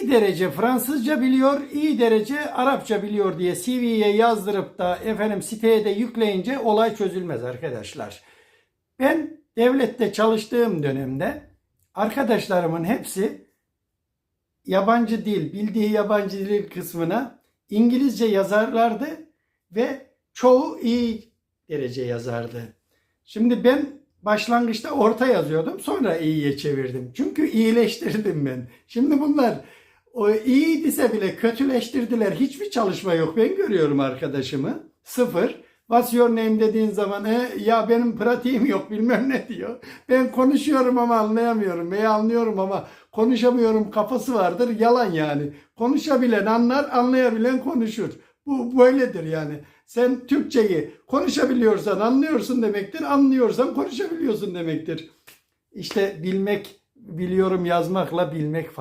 iyi derece Fransızca biliyor, iyi derece Arapça biliyor diye CV'ye yazdırıp da efendim siteye de yükleyince olay çözülmez arkadaşlar. Ben devlette çalıştığım dönemde arkadaşlarımın hepsi yabancı dil, bildiği yabancı dil kısmına İngilizce yazarlardı ve çoğu iyi derece yazardı. Şimdi ben başlangıçta orta yazıyordum sonra iyiye çevirdim. Çünkü iyileştirdim ben. Şimdi bunlar o iyiyse bile kötüleştirdiler. Hiçbir çalışma yok. Ben görüyorum arkadaşımı. Sıfır. What's your name dediğin zaman e, ya benim pratiğim yok bilmem ne diyor. Ben konuşuyorum ama anlayamıyorum veya anlıyorum ama konuşamıyorum kafası vardır. Yalan yani. Konuşabilen anlar, anlayabilen konuşur. Bu böyledir yani. Sen Türkçeyi konuşabiliyorsan anlıyorsun demektir. Anlıyorsan konuşabiliyorsun demektir. İşte bilmek, biliyorum yazmakla bilmek farklı.